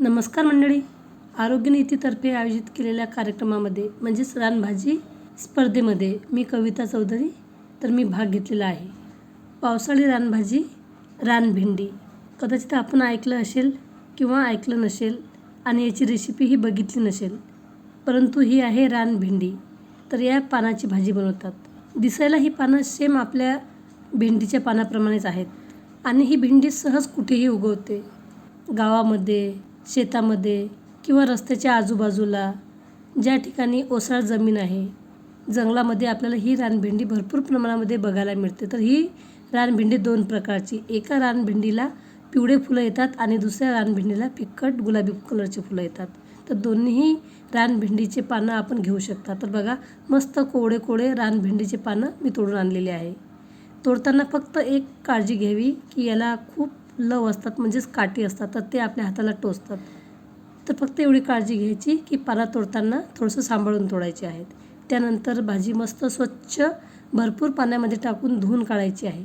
नमस्कार मंडळी. आरोग्य नीतीतर्फे आयोजित केलेल्या कार्यक्रमामध्ये म्हणजेच रानभाजी स्पर्धेमध्ये मी कविता चौधरी तर मी भाग घेतलेला आहे. पावसाळी रानभाजी रानभेंडी. कदाचित आपण ऐकलं असेल किंवा ऐकलं नसेल आणि याची रेसिपीही बघितली नसेल परंतु ही आहे रानभेंडी. तर या पानाची भाजी बनवतात. दिसायला ही पानं सेम आपल्या भेंडीच्या पानाप्रमाणेच आहेत आणि ही भेंडी सहज कुठेही उगवते. गावामध्ये शेतामध्ये किंवा रस्त्याच्या आजूबाजूला ज्या ठिकाणी ओसाळ जमीन आहे जंगलामध्ये आपल्याला ही रानभेंडी भरपूर प्रमाणामध्ये बघायला मिळते. तर ही रानभेंडी दोन प्रकारची एका रानभेंडीला पिवळे फुलं येतात आणि दुसऱ्या रानभेंडीला फिक्कट गुलाबी कलरची फुलं येतात. तर दोन्हीही रानभेंडीचे पानं आपण घेऊ शकता. तर बघा मस्त कोवळे कोवळे रानभेंडीचे पानं मी तोडून आणलेले आहे. तोडताना फक्त एक काळजी घ्यावी की याला खूप लव असतात म्हणजेच काठी असतात तर ते आपल्या हाताला टोचतात. तर फक्त एवढी काळजी घ्यायची की पाला तोडताना थोडंसं सांभाळून तोडायचे आहेत. त्यानंतर भाजी मस्त स्वच्छ भरपूर पाण्यामध्ये टाकून धुवून काढायची आहे.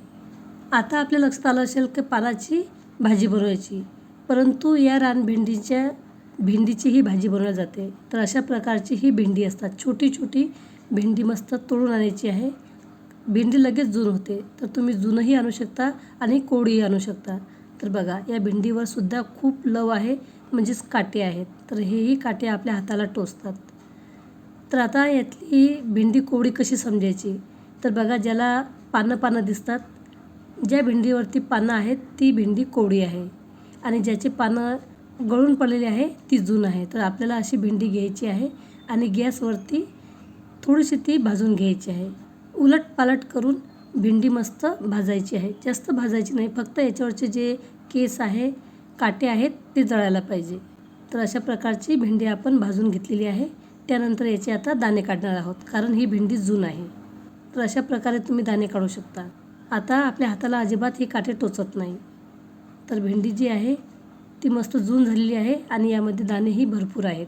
आता आपल्या लक्षात आलं असेल की पानाची भाजी बनवायची. परंतु या रानभेंडीच्या भेंडीची ही भाजी बनवली जाते. तर अशा प्रकारची ही भेंडी असतात. छोटी छोटी भेंडी मस्त तोडून आणायची आहे. भेंडी लगेच जून होते. तर तुम्ही जूनही आणू शकता आणि कोळीही आणू शकता. तर बघा या भिंडीवर सुद्धा खूप लव आहे म्हणजेच काटे आहेत. तर हेही काटे आपल्या हाताला टोचतात. तर आता यातली भेंडी कोवळी कशी समजायची? तर बघा ज्याला पानं पानं दिसतात ज्या भेंडीवरती पानं आहेत ती भेंडी कोवळी आहे. आणि ज्याचे पानं गळून पडलेली आहे ती जून आहे. तर आपल्याला अशी भेंडी घ्यायची आहे आणि गॅसवरती थोडीशी ती भाजून घ्यायची आहे. उलट पालट करून भेंडी मस्त भाजायची आहे. जास्त भाजायची नाही फक्त याच्यावरचे जे केस आहे काटे आहेत ते जळायला पाहिजे. तर अशा प्रकारची भेंडी आपण भाजून घेतलेली आहे. त्यानंतर याचे आता दाणे काढणार आहोत कारण ही भेंडी जून आहे. तर अशा प्रकारे तुम्ही दाणे काढू शकता. आता आपल्या हाताला अजिबात ही काटे टोचत नाही. तर भेंडी जी आहे ती मस्त जून झालेली आहे आणि यामध्ये दाणेही भरपूर आहेत.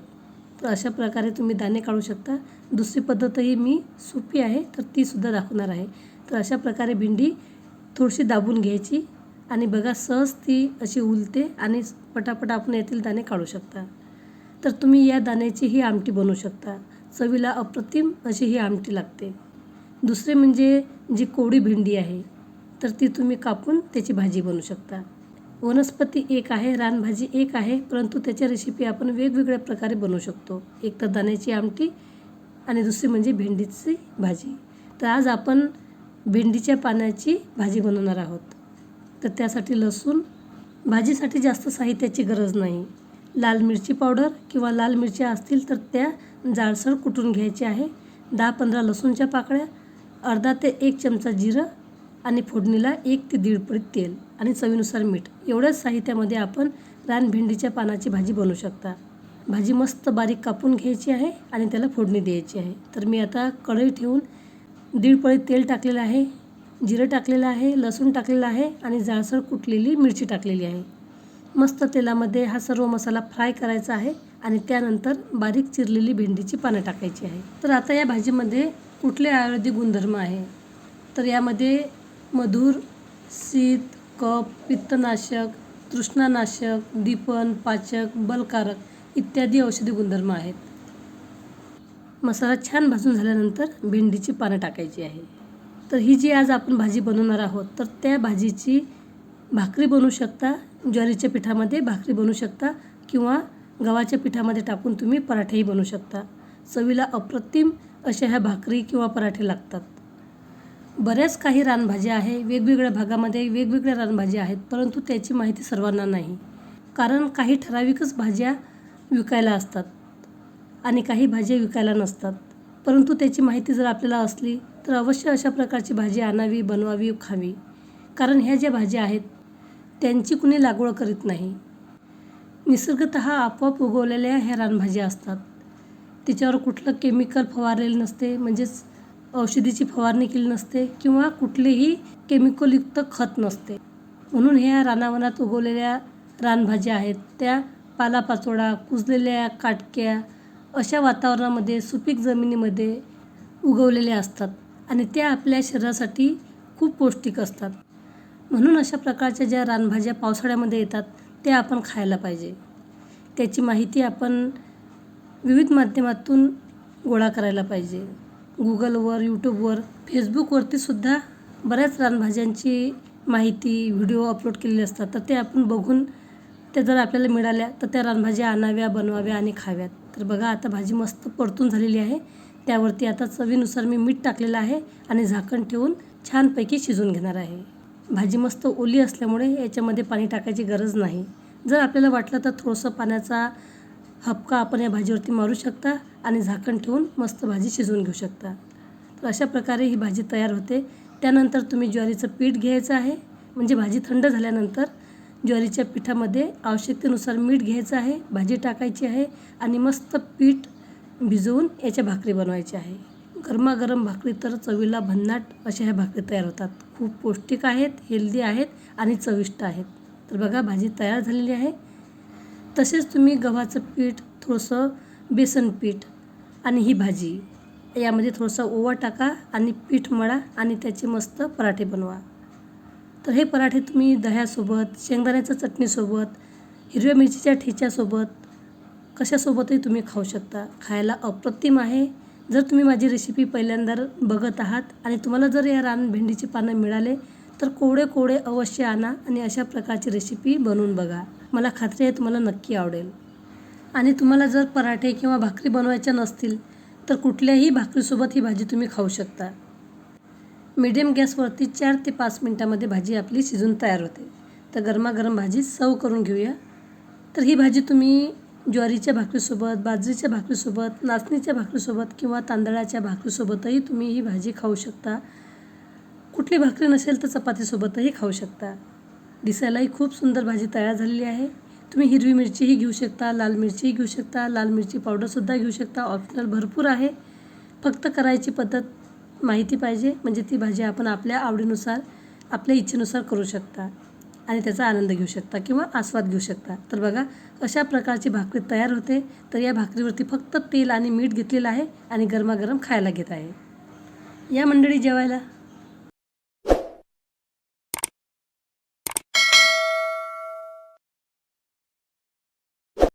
तर अशा प्रकारे तुम्ही दाणे काढू शकता. दुसरी पद्धतही मी सोपी आहे तर तीसुद्धा दाखवणार आहे. तर अशा प्रकारे भेंडी थोडीशी दाबून घ्यायची. आणि बघा सहज ती अशी उलते आणि पटापट आपण यातील दाणे काढू शकता. तर तुम्ही या दाण्याची ही आमटी बनवू शकता. चवीला अप्रतिम अशी ही आमटी लागते. दुसरे म्हणजे जी कोवडी भेंडी आहे तर ती तुम्ही कापून त्याची भाजी बनवू शकता. वनस्पती एक आहे रानभाजी एक आहे परंतु त्याच्या रेसिपी आपण वेगवेगळ्या प्रकारे बनवू शकतो. एक तर दाण्याची आमटी आणि दुसरी म्हणजे भेंडीची भाजी. तर आज आपण भेंडीच्या पाण्याची भाजी बनवणार आहोत. तर त्यासाठी लसूण भाजीसाठी जास्त साहित्याची गरज नाही. लाल मिरची पावडर किंवा लाल मिरच्या असतील तर त्या जाडसर कुटून घ्यायच्या आहे. दहा पंधरा लसूणच्या पाकळ्या अर्धा ते एक चमचा जिरं आणि फोडणीला एक ते दीड पळी तेल आणि चवीनुसार मीठ. एवढ्याच साहित्यामध्ये आपण रानभेंडीच्या पानाची भाजी बनवू शकता. भाजी मस्त बारीक कापून घ्यायची आहे आणि त्याला फोडणी द्यायची आहे. तर मी आता कढई ठेवून दीड पळी तेल टाकलेलं आहे जिरं टाकलेलं आहे लसूण टाकलेलं आहे आणि जाळसर कुटलेली मिरची टाकलेली आहे. मस्त तेलामध्ये हा सर्व मसाला फ्राय करायचा आहे आणि त्यानंतर बारीक चिरलेली भेंडीची पानं टाकायची आहे. तर आता या भाजीमध्ये कुठले आयुर्वेदिक गुणधर्म आहे? तर यामध्ये मधुर शीत कप पित्तनाशक तृष्णानाशक दीपन पाचक बलकारक इत्यादी औषधी गुणधर्म आहेत. मसाला छान भाजून झाल्यानंतर भेंडीची पानं टाकायची आहे. तर ही जी आज आपण भाजी बनवणार आहोत तर त्या भाजीची भाकरी बनवू शकता ज्वारीच्या पिठामध्ये भाकरी बनवू शकता किंवा गव्हाच्या पिठामध्ये टाकून तुम्ही पराठेही बनवू शकता. चवीला अप्रतिम अशा ह्या भाकरी किंवा पराठे लागतात. बऱ्याच काही रानभाज्या आहे वेगवेगळ्या भागामध्ये वेगवेगळ्या रानभाज्या आहेत परंतु त्याची माहिती सर्वांना नाही. कारण काही ठराविकच भाज्या विकायला असतात. आणि काही भाज्या विकायला नसतात. परंतु त्याची माहिती जर आपल्याला असली तर अवश्य अशा प्रकारची भाजी आणावी बनवावी खावी. कारण ह्या ज्या भाज्या आहेत त्यांची कुणी लागवड करीत नाही. निसर्गत आपोआप उगवलेल्या ह्या रानभाज्या असतात. तिच्यावर कुठलं केमिकल फवारलेलं नसते म्हणजेच औषधीची फवारणी केली नसते किंवा कुठलेही केमिकलयुक्त खत नसते. म्हणून ह्या रानावनात उगवलेल्या रानभाज्या आहेत त्या पालापाचोळा कुजलेल्या काटक्या अशा वातावरणामध्ये सुपीक जमिनीमध्ये उगवलेल्या असतात आणि त्या आपल्या शरीरासाठी खूप पौष्टिक असतात. म्हणून अशा प्रकारच्या ज्या रानभाज्या पावसाळ्यामध्ये येतात त्या आपण खायला पाहिजे. त्याची माहिती आपण विविध माध्यमातून गोळा करायला पाहिजे. गुगलवर यूट्यूबवर फेसबुकवरती सुद्धा बऱ्याच रानभाज्यांची माहिती व्हिडिओ अपलोड केलेले असतात. तर ते आपण बघून त्या जर आपल्याला मिळाल्या तर त्या रानभाज्या आणाव्या बनवाव्या आणि खाव्यात. तर बघा आता भाजी मस्त परतून झालेली आहे. त्यावरती आता चवीनुसार मी मीठ टाकलेलं आहे आणि झाकण ठेवून छानपैकी शिजून घेणार आहे. भाजी मस्त ओली असल्यामुळे याच्यामध्ये पाणी टाकायची गरज नाही. जर आपल्याला वाटलं तर थोडंसं पाण्याचा हपका आपण या भाजीवरती मारू शकता आणि झाकण ठेवून मस्त भाजी शिजवून घेऊ शकता. तर अशा प्रकारे ही भाजी तयार होते. त्यानंतर तुम्ही ज्वारीचं पीठ घ्यायचं आहे. म्हणजे भाजी थंड झाल्यानंतर ज्वारीच्या पिठामध्ये आवश्यकतेनुसार मीठ घ्यायचं आहे भाजी टाकायची आहे आणि मस्त पीठ भिजवून याच्या भाकरी बनवायची आहे. गरमागरम भाकरी तर चवीला भन्नाट अशा ह्या भाकरी तयार होतात. खूप पौष्टिक आहेत हेल्दी आहेत आणि चविष्ट आहेत. तर बघा भाजी तयार झालेली आहे. तसेच तुम्ही गव्हाचं पीठ थोडंसं बेसन पीठ आणि ही भाजी यामध्ये थोडंसं ओवा टाका आणि पीठ मळा आणि त्याचे मस्त पराठे बनवा. तर हे पराठे तुम्ही दह्यासोबत शेंगदाण्याच्या चटणीसोबत हिरव्या मिरचीच्या ठेच्यासोबत कशासोबतही तुम्ही खाऊ शकता. खायला अप्रतिम आहे. जर तुम्ही माझी रेसिपी पहिल्यांदा बघत आहात आणि तुम्हाला जर या रान भेंडीचे पानं मिळाले तर कोवडे कोवडे अवश्य आणा आणि अशा प्रकारची रेसिपी बनवून बघा. मला खात्री आहे तुम्हाला नक्की आवडेल. आणि तुम्हाला जर पराठे किंवा भाकरी बनवायच्या नसतील तर कुठल्याही भाकरीसोबत ही भाजी तुम्ही खाऊ शकता. मीडियम गॅसवरती चार ते पाच मिनटामध्ये भाजी आपली शिजून तयार होते. तर गरमागरम भाजी सर्व करून घेऊया. तर ही भाजी तुम्ही ज्वारीच्या भाकरीसोबत बाजरीच्या भाकरीसोबत नाचणीच्या भाकरीसोबत किंवा तांदळाच्या भाकरीसोबतही तुम्ही ही भाजी खाऊ शकता. कुठली भाकरी नसेल तर चपातीसोबतही खाऊ शकता. दिसायलाही खूप सुंदर भाजी तयार झालेली आहे. तुम्ही हिरवी मिरचीही घेऊ शकता लाल मिरचीही घेऊ शकता लाल मिरची पावडरसुद्धा घेऊ शकता. ऑप्शनल भरपूर आहे. फक्त करायची पद्धत माहिती पाहिजे म्हणजे ती भाजी आपण आपल्या आवडीनुसार आपल्या इच्छेनुसार करू शकता आणि त्याचा आनंद घेऊ शकता किंवा आस्वाद घेऊ शकता. तर बघा अशा प्रकारची भाकरी तयार होते. तर या भाकरीवरती फक्त तेल आणि मीठ घेतलेलं आहे आणि गरमागरम खायला घेत आहे. या मंडळी जेवायला?